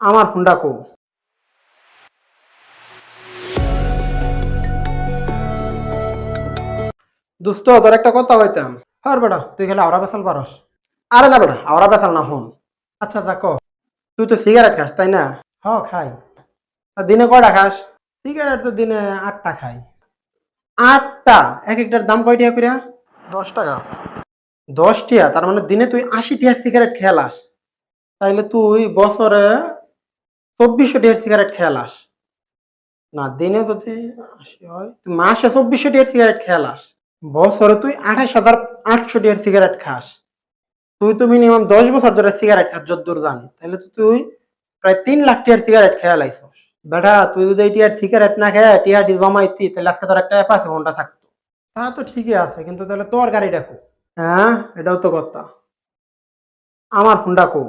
আমার ফোনটা কো। দোস্ত তোর একটা কথা কইতাম। আর বেটা তুই খেলে আওরা বেসাল পারস। আরে না বেটা আওরা বেসাল না হন। আচ্ছা যা ক। তুই তো সিগারেট খাস তাই না? হ খাই। দিনে কয়টা খাস? সিগারেট তো দিনে আটটা খাই। আটটা? এক একটার দাম কয় টাকা করে দশ টাকা। দশ টিয়া? তার মানে দিনে তুই আশি টিয়ার সিগারেট খেলাস। তাইলে তুই বছরে চব্বিশশো টিয়ার সিগারেট খেলাস না, দিনে যদি আশি হয় মাসে চব্বিশশো টিয়ার সিগারেট খেলাস বছরে তুই আঠাশ হাজার আটশো টিয়ার সিগারেট খাস। তুই তো মিনিমাম দশ বছর ধরে সিগারেট খাস, যদ্দূর জানি। তাহলে তো তুই প্রায় তিন লাখ টিয়ার সিগারেট খেয়ালাইছস বেটা, তুই যদি এই টিয়ার সিগারেট না খেয়ে টিয়ারটি জমাইতি তাহলে আজকে তোর একটা অ্যাপাসে ফোনটা থাকতো। তা তো ঠিকই আছে, কিন্তু তাহলে তোর গাড়িটা কো? হ্যাঁ এটাও তো কথা। আমার ফোনটা কো?